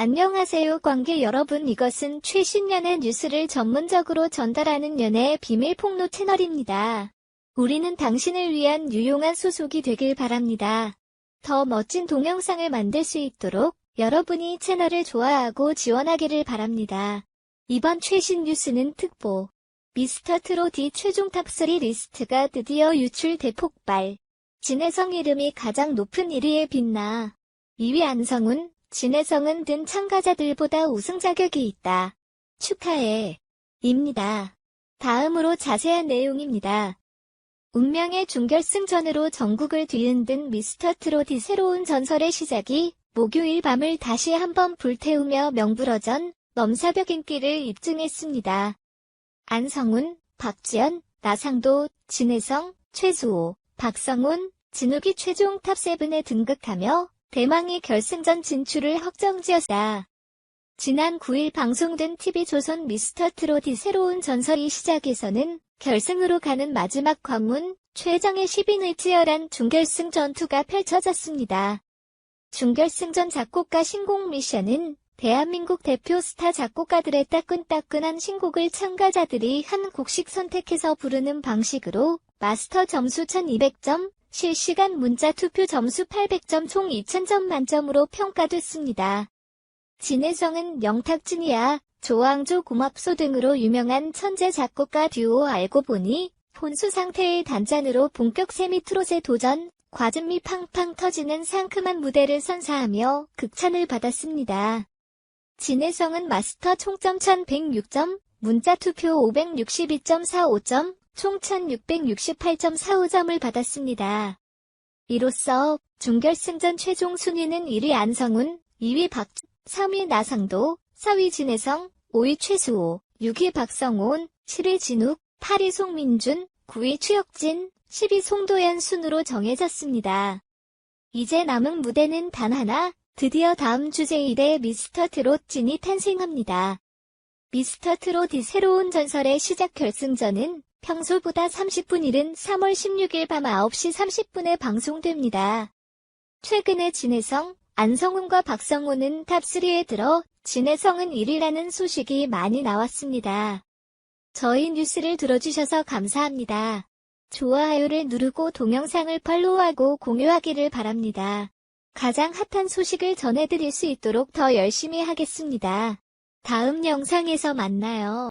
안녕하세요 관계 여러분 이것은 최신 연애 뉴스를 전문적으로 전달하는 연애 비밀 폭로 채널입니다. 우리는 당신을 위한 유용한 소속이 되길 바랍니다. 더 멋진 동영상을 만들 수 있도록 여러분이 채널을 좋아하고 지원하기를 바랍니다. 이번 최신 뉴스는 특보. 미스터 트롯이 최종 탑3 리스트가 드디어 유출 대폭발. 진혜성 이름이 가장 높은 1위에 빛나. 2위 안성훈, 진혜성은 든 참가자들보다 우승 자격이 있다. 축하해. 입니다. 다음으로 자세한 내용입니다. 운명의 준결승전으로 전국을 뒤흔든 미스터 트롯이 새로운 전설의 시작이 목요일 밤을 다시 한번 불태우며 명불허전 넘사벽 인기를 입증했습니다. 안성훈, 박지연, 나상도, 진혜성, 최수호, 박성훈, 진욱이 최종 탑7에 등극하며 대망의 결승전 진출을 확정지었다. 지난 9일 방송된 TV조선 미스터 트롯이 새로운 전설이 시작에서는 결승으로 가는 마지막 관문, 최정의 10인의 치열한 준결승 전투가 펼쳐졌습니다. 준결승전 작곡가 신곡 미션은 대한민국 대표 스타 작곡가들의 따끈따끈한 신곡을 참가자들이 한 곡씩 선택해서 부르는 방식으로 마스터 점수 1200점, 실시간 문자 투표 점수 800점 총 2000점 만점으로 평가됐습니다. 진혜성은 영탁진이야, 조항조 고맙소 등으로 유명한 천재 작곡가 듀오 알고 보니 혼수 상태의 단짠으로 본격 세미 트롯에 도전, 과즙미 팡팡 터지는 상큼한 무대를 선사하며 극찬을 받았습니다. 진혜성은 마스터 총점 1106점, 문자 투표 562.45점, 총 1668.45점을 받았습니다. 이로써 준결승전 최종 순위는 1위 안성훈, 2위 박, 3위 나상도, 4위 진혜성, 5위 최수호, 6위 박성훈, 7위 진욱, 8위 송민준, 9위 추혁진, 10위 송도연 순으로 정해졌습니다. 이제 남은 무대는 단 하나, 드디어 다음 주 제1회 미스터 트롯 진이 탄생합니다. 미스터 트롯이 새로운 전설의 시작 결승전은 평소보다 30분 이른 3월 16일 밤 9시 30분에 방송됩니다. 최근에 진혜성, 안성훈과 박성호는 탑3에 들어 진혜성은 1위라는 소식이 많이 나왔습니다. 저희 뉴스를 들어주셔서 감사합니다. 좋아요를 누르고 동영상을 팔로우하고 공유하기를 바랍니다. 가장 핫한 소식을 전해드릴 수 있도록 더 열심히 하겠습니다. 다음 영상에서 만나요.